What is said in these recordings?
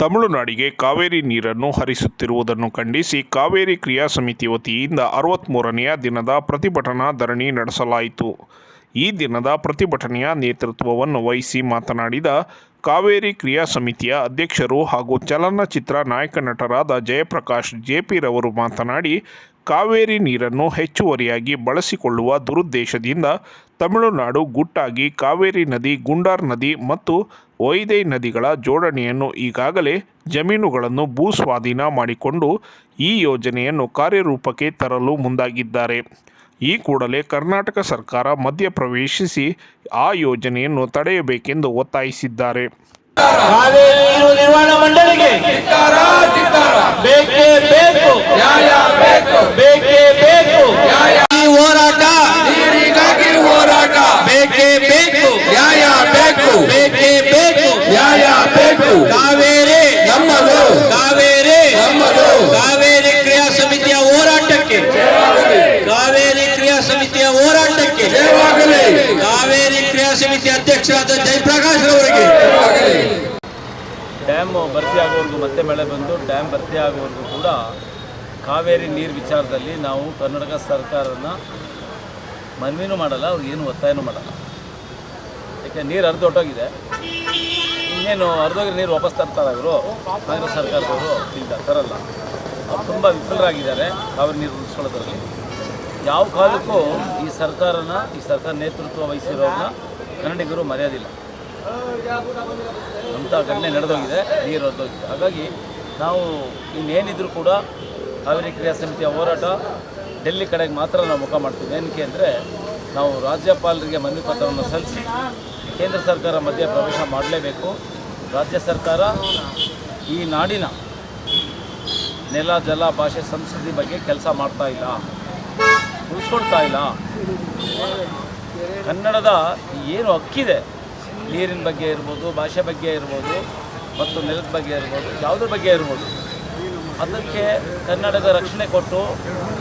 ತಮಿಳುನಾಡಿಗೆ ಕಾವೇರಿ ನೀರನ್ನು ಹರಿಸುತ್ತಿರುವುದನ್ನು ಖಂಡಿಸಿ ಕಾವೇರಿ ಕ್ರಿಯಾ ಸಮಿತಿ ವತಿಯಿಂದ ಅರವತ್ತ್ಮೂರನೆಯ ದಿನದ ಪ್ರತಿಭಟನಾ ಧರಣಿ ನಡೆಸಲಾಯಿತು. ಈ ದಿನದ ಪ್ರತಿಭಟನೆಯ ನೇತೃತ್ವವನ್ನು ವಹಿಸಿ ಮಾತನಾಡಿದ ಕಾವೇರಿ ಕ್ರಿಯಾ ಸಮಿತಿಯ ಅಧ್ಯಕ್ಷರು ಹಾಗೂ ಚಲನಚಿತ್ರ ನಾಯಕ ನಟರಾದ ಜಯಪ್ರಕಾಶ್ ಜೆಪಿರವರು ಮಾತನಾಡಿ, ಕಾವೇರಿ ನೀರನ್ನು ಹೆಚ್ಚುವರಿಯಾಗಿ ಬಳಸಿಕೊಳ್ಳುವ ದುರುದ್ದೇಶದಿಂದ ತಮಿಳುನಾಡು ಗುಟ್ಟಾಗಿ ಕಾವೇರಿ ನದಿ, ಗುಂಡಾರ್ ನದಿ ಮತ್ತು ವೈದೈ ನದಿಗಳ ಜೋಡಣೆಯನ್ನು ಈಗಾಗಲೇ ಜಮೀನುಗಳನ್ನು ಭೂಸ್ವಾಧೀನ ಮಾಡಿಕೊಂಡು ಈ ಯೋಜನೆಯನ್ನು ಕಾರ್ಯರೂಪಕ್ಕೆ ತರಲು ಮುಂದಾಗಿದ್ದಾರೆ. ಈ ಕೂಡಲೇ ಕರ್ನಾಟಕ ಸರ್ಕಾರ ಮಧ್ಯಪ್ರವೇಶಿಸಿ ಆ ಯೋಜನೆಯನ್ನು ತಡೆಯಬೇಕೆಂದು ಒತ್ತಾಯಿಸಿದ್ದಾರೆ. ಮಂಡಳಿಗೆ ಬೇಕೇ ಬೇಕೇ ಬೇಕು ಈ ಹೋರಾಟ ನೀರಿಗಾಗಿ ಹೋರಾಟ ಬೇಕೇ ಬೇಕು ನ್ಯಾಯ ಬೇಕು ಬೇಕೇ ಬೇಕು ನ್ಯಾಯ ಬೇಕು ಕಾವೇರಿ ನಮ್ಮದು ಕಾವೇರಿ ನಮ್ಮದು ಕಾವೇರಿ ಕ್ರಿಯಾ ಸಮಿತಿಯ ಹೋರಾಟಕ್ಕೆ ಕಾವೇರಿ ಕ್ರಿಯಾ ಸಮಿತಿಯ ಹೋರಾಟಕ್ಕೆ ಜಯವಾಗಲಿ ಕಾವೇರಿ ಕ್ರಿಯಾ ಸಮಿತಿ ಅಧ್ಯಕ್ಷರಾದ ಜಯಪ್ರಕಾಶ್ ಅವರಿಗೆ ಡ್ಯಾಮ್ ಭರ್ತಿ ಆಗೋವರೆಗೂ ಮತ್ತೆ ಮಳೆ ಬಂದು ಡ್ಯಾಮ್ ಭರ್ತಿ ಆಗೋವರೆಗೂ ಕೂಡ ಕಾವೇರಿ ನೀರು ವಿಚಾರದಲ್ಲಿ ನಾವು ಕರ್ನಾಟಕ ಸರ್ಕಾರನ ಮನವಿನೂ ಮಾಡಲ್ಲ ಅವ್ರಿಗೇನು ಒತ್ತಾಯನೂ ಮಾಡಲ್ಲ. ಯಾಕೆ, ನೀರು ಹರಿದು ಹೊಟ್ಟೋಗಿದೆ ಇನ್ನೇನು ಹರಿದೋಗಿ ನೀರು ವಾಪಸ್ ತರ್ತಾರೆ ಅವರು ಕಾಂಗ್ರೆಸ್ ಸರ್ಕಾರದವರು ಇಲ್ಲ, ತರಲ್ಲ. ಅವ್ರು ತುಂಬ ವಿಫಲರಾಗಿದ್ದಾರೆ, ಕಾವೇರಿ ನೀರು ಉಳಿಸ್ಕೊಳ್ಳೋದ್ರಲ್ಲಿ. ಯಾವ ಕಾಲಕ್ಕೂ ಈ ಸರ್ಕಾರನ, ಈ ಸರ್ಕಾರ ನೇತೃತ್ವ ವಹಿಸಿರೋರನ್ನ ಕನ್ನಡಿಗರು ಮರೆಯೋದಿಲ್ಲ ಅಂಥ ಘಟನೆ ನಡೆದೋಗಿದೆ, ನೀರು ಹಾಗಾಗಿ ನಾವು ಇನ್ನೇನಿದ್ರು ಕೂಡ ಕಾವೇರಿ ಕ್ರಿಯಾ ಸಮಿತಿಯ ಹೋರಾಟ ಡೆಲ್ಲಿ ಕಡೆಗೆ ಮಾತ್ರ ನಾವು ಮುಖ ಮಾಡ್ತೀವಿ. ಏನಕ್ಕೆ ಅಂದರೆ ನಾವು ರಾಜ್ಯಪಾಲರಿಗೆ ಮನವಿ ಪತ್ರವನ್ನು ಸಲ್ಲಿಸಿ ಕೇಂದ್ರ ಸರ್ಕಾರ ಮಧ್ಯ ಪ್ರವೇಶ ಮಾಡಲೇಬೇಕು. ರಾಜ್ಯ ಸರ್ಕಾರ ಈ ನಾಡಿನ ನೆಲ, ಜಲ, ಭಾಷೆ, ಸಂಸ್ಕೃತಿ ಬಗ್ಗೆ ಕೆಲಸ ಮಾಡ್ತಾ ಇಲ್ಲ, ಉಳಿಸ್ಕೊಳ್ತಾ ಇಲ್ಲ. ಕನ್ನಡದ ಏನು ಹಕ್ಕಿದೆ? ನೀರಿನ ಬಗ್ಗೆ ಇರ್ಬೋದು, ಭಾಷೆ ಬಗ್ಗೆ ಇರ್ಬೋದು ಮತ್ತು ನೆಲದ ಬಗ್ಗೆ ಇರ್ಬೋದು, ಯಾವುದ್ರ ಬಗ್ಗೆ ಇರ್ಬೋದು, ಅದಕ್ಕೆ ಕನ್ನಡದ ರಕ್ಷಣೆ ಕೊಟ್ಟು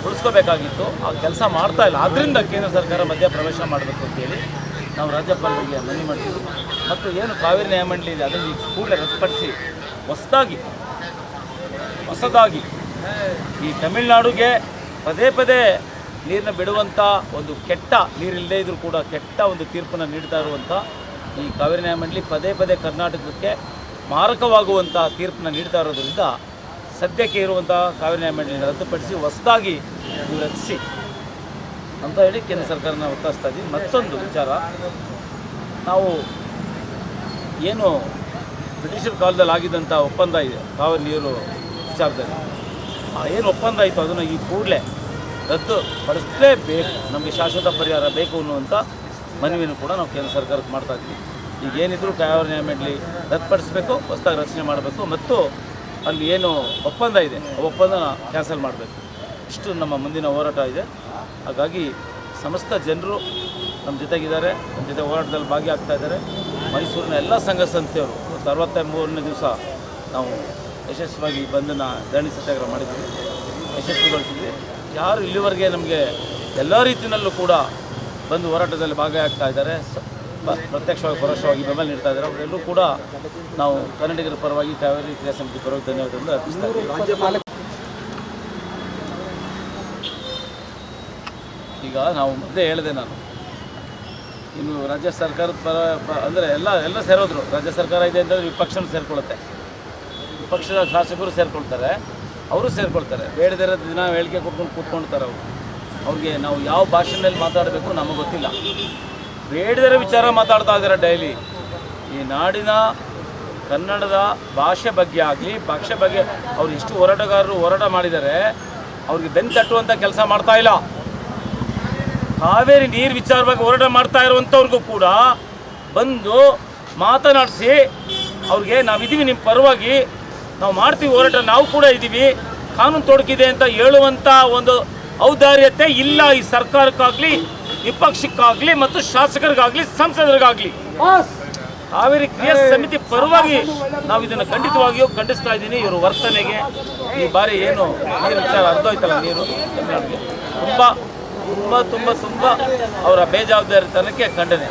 ಉಳಿಸ್ಕೋಬೇಕಾಗಿತ್ತು. ಆ ಕೆಲಸ ಮಾಡ್ತಾ ಇಲ್ಲ. ಆದ್ದರಿಂದ ಕೇಂದ್ರ ಸರ್ಕಾರ ಮಧ್ಯ ಪ್ರವೇಶ ಮಾಡಬೇಕು ಅಂತೇಳಿ ನಾವು ರಾಜ್ಯಪಾಲರಿಗೆ ಮನವಿ ಮಾಡ್ತೀವಿ. ಮತ್ತು ಏನು ಕಾವೇರಿ ನ್ಯಾಯಮಂಡಳಿ ಇದೆ, ಅದನ್ನು ಈಗ ಕೂಡಲೇ ರದ್ದುಪಡಿಸಿ ಹೊಸದಾಗಿ ಹೊಸದಾಗಿ ಈ ತಮಿಳುನಾಡುಗೆ ಪದೇ ಪದೇ ನೀರನ್ನ ಬಿಡುವಂಥ ಒಂದು ಕೆಟ್ಟ ನೀರಿಲ್ಲದೇ ಇದ್ರೂ ಕೂಡ ಕೆಟ್ಟ ಒಂದು ತೀರ್ಪನ್ನು ನೀಡ್ತಾ ಇರುವಂಥ ಈ ಕಾವೇರಿ ನ್ಯಾಯಮಂಡಳಿ ಪದೇ ಪದೇ ಕರ್ನಾಟಕಕ್ಕೆ ಮಾರಕವಾಗುವಂಥ ತೀರ್ಪನ್ನ ನೀಡ್ತಾ ಇರೋದ್ರಿಂದ ಸದ್ಯಕ್ಕೆ ಇರುವಂಥ ಕಾವೇರಿ ನ್ಯಾಯಮಂಡಳಿನ ರದ್ದುಪಡಿಸಿ ಹೊಸದಾಗಿ ರಚಿಸಿ ಅಂತ ಹೇಳಿ ಕೇಂದ್ರ ಸರ್ಕಾರನ ಒತ್ತಾಯಿಸ್ತಾ ಇದ್ದೀವಿ. ಮತ್ತೊಂದು ವಿಚಾರ, ನಾವು ಏನು ಬ್ರಿಟಿಷರ ಕಾಲದಲ್ಲಿ ಆಗಿದ್ದಂಥ ಒಪ್ಪಂದ ಇದೆ, ಕಾವೇರಿ ನೀರು ವಿಚಾರದಲ್ಲಿ. ಆ ಏನು ಒಪ್ಪಂದ ಆಯಿತು, ಅದನ್ನು ಈ ಕೂಡಲೇ ರದ್ದು ಪಡಿಸಲೇಬೇಕು ನಮಗೆ ಶಾಶ್ವತ ಪರಿಹಾರ ಬೇಕು ಅನ್ನುವಂಥ ಮನವಿಯನ್ನು ಕೂಡ ನಾವು ಕೇಂದ್ರ ಸರ್ಕಾರಕ್ಕೆ ಮಾಡ್ತಾ ಇದ್ದೀವಿ ಈಗ ಏನಿದ್ರು ಟ್ರಾವೆಲ್ ನ್ಯಾಯಮಂಡಳಿ ರದ್ದುಪಡಿಸಬೇಕು, ಹೊಸದಾಗಿ ರಚನೆ ಮಾಡಬೇಕು ಮತ್ತು ಅಲ್ಲಿ ಏನು ಒಪ್ಪಂದ ಇದೆ, ಆ ಒಪ್ಪಂದನ ಕ್ಯಾನ್ಸಲ್ ಮಾಡಬೇಕು. ಇಷ್ಟು ನಮ್ಮ ಮುಂದಿನ ಹೋರಾಟ ಇದೆ. ಹಾಗಾಗಿ ಸಮಸ್ತ ಜನರು ನಮ್ಮ ಜೊತೆಗಿದ್ದಾರೆ, ನಮ್ಮ ಜೊತೆ ಹೋರಾಟದಲ್ಲಿ ಭಾಗಿಯಾಗ್ತಾ ಇದ್ದಾರೆ. ಮೈಸೂರಿನ ಎಲ್ಲ ಸಂಘ ಸಂಸ್ಥೆಯವರು ಇವತ್ತು ಅರವತ್ತ ಮೂರನೇ ದಿವಸ ನಾವು ಯಶಸ್ವಿಯಾಗಿ ಬಂದನ್ನು ಧರಣಿ ಸತ್ಯಾಗ್ರಹ ಮಾಡಿದ್ವಿ, ಯಶಸ್ವಿಗೊಳಿಸಿದ್ವಿ. ಯಾರು ಇಲ್ಲಿವರೆಗೆ ನಮಗೆ ಎಲ್ಲ ರೀತಿಯಲ್ಲೂ ಕೂಡ ಬಂದು ಹೋರಾಟದಲ್ಲಿ ಭಾಗಿಯಾಗ್ತಾ ಇದ್ದಾರೆ. ಪ್ರತ್ಯಕ್ಷವಾಗಿ ಪರೋಕ್ಷವಾಗಿ ಬೆಂಬಲ ನೀಡ್ತಾ ಇದ್ದಾರೆ. ಅವರೆಲ್ಲರೂ ಕೂಡ ನಾವು ಕನ್ನಡಿಗರ ಪರವಾಗಿ ಕಾವೇರಿ ಕ್ರಿಯಾ ಸಮಿತಿ ಪರವಾಗಿ ಧನ್ಯವಾದಗಳನ್ನು ಅರ್ಪಿಸ್ತಾ ಈಗ ನಾವು ಮೊದಲೇ ಹೇಳಿದೆ ನಾನು. ಇನ್ನು ರಾಜ್ಯ ಸರ್ಕಾರದ ಪರ ಅಂದರೆ ಎಲ್ಲ ಎಲ್ಲ ಸೇರೋದ್ರು. ರಾಜ್ಯ ಸರ್ಕಾರ ಇದೆ ಅಂತಂದರೆ ವಿಪಕ್ಷನೂ ಸೇರ್ಕೊಳ್ಳುತ್ತೆ. ವಿಪಕ್ಷದ ಶಾಸಕರು ಸೇರ್ಕೊಳ್ತಾರೆ. ಅವರು ಸೇರ್ಕೊಳ್ತಾರೆ. ಬೇಡದಿರೋ ದಿನ ಹೇಳಿಕೆ ಕೊಟ್ಕೊಂಡು ಕೂತ್ಕೊಳ್ತಾರೆ ಅವರು. ಅವ್ರಿಗೆ ನಾವು ಯಾವ ಭಾಷೆನಲ್ಲಿ ಮಾತಾಡಬೇಕು ನಮಗೆ ಗೊತ್ತಿಲ್ಲ. ಬೇಡದರ ವಿಚಾರ ಮಾತಾಡ್ತಾ ಇದ್ದಾರೆ ಡೈಲಿ. ಈ ನಾಡಿನ ಕನ್ನಡದ ಭಾಷೆ ಬಗ್ಗೆ ಆಗಲಿ, ಭಾಷೆ ಬಗ್ಗೆ ಅವ್ರು ಇಷ್ಟು ಹೋರಾಟಗಾರರು ಹೋರಾಟ ಮಾಡಿದರೆ ಅವ್ರಿಗೆ ಬೆನ್ ತಟ್ಟುವಂಥ ಕೆಲಸ ಮಾಡ್ತಾ ಇಲ್ಲ. ಕಾವೇರಿ ನೀರು ವಿಚಾರ ಬಗ್ಗೆ ಹೋರಾಟ ಮಾಡ್ತಾ ಇರುವಂಥವ್ರಿಗೂ ಕೂಡ ಬಂದು ಮಾತನಾಡಿಸಿ, ಅವ್ರಿಗೆ ನಾವಿದ್ದೀವಿ ನಿಮ್ಮ ಪರವಾಗಿ, ನಾವು ಮಾಡ್ತೀವಿ ಹೋರಾಟ, ನಾವು ಕೂಡ ಇದ್ದೀವಿ ಕಾನೂನು ತೊಡಕಿದೆ ಅಂತ ಹೇಳುವಂಥ ಒಂದು ಔದಾರ್ಯತೆ ಇಲ್ಲ ಈ ಸರ್ಕಾರಕ್ಕಾಗಲಿ ವಿಪಕ್ಷಕ್ಕಾಗಲಿ ಮತ್ತು ಶಾಸಕರಿಗಾಗಲಿ ಸಂಸದರಿಗಾಗಲಿ. ಕಾವೇರಿ ಕ್ರಿಯಾ ಸಮಿತಿ ಪರವಾಗಿ ನಾವು ಇದನ್ನು ಖಂಡಿತವಾಗಿಯೂ ಖಂಡಿಸ್ತಾ ಇದ್ದೀನಿ. ಇವರು ವರ್ತನೆಗೆ ಈ ಬಾರಿ ಏನು ನೀರು ವಿಚಾರ ಅರ್ಧೋಯ್ತಲ್ಲ ನೀರು? ತಮಿಳ್ನಾಡಿಗೆ ತುಂಬ ತುಂಬ ತುಂಬ ತುಂಬ ಅವರ ಬೇಜವಾಬ್ದಾರಿತನಕ್ಕೆ ಖಂಡನೆ.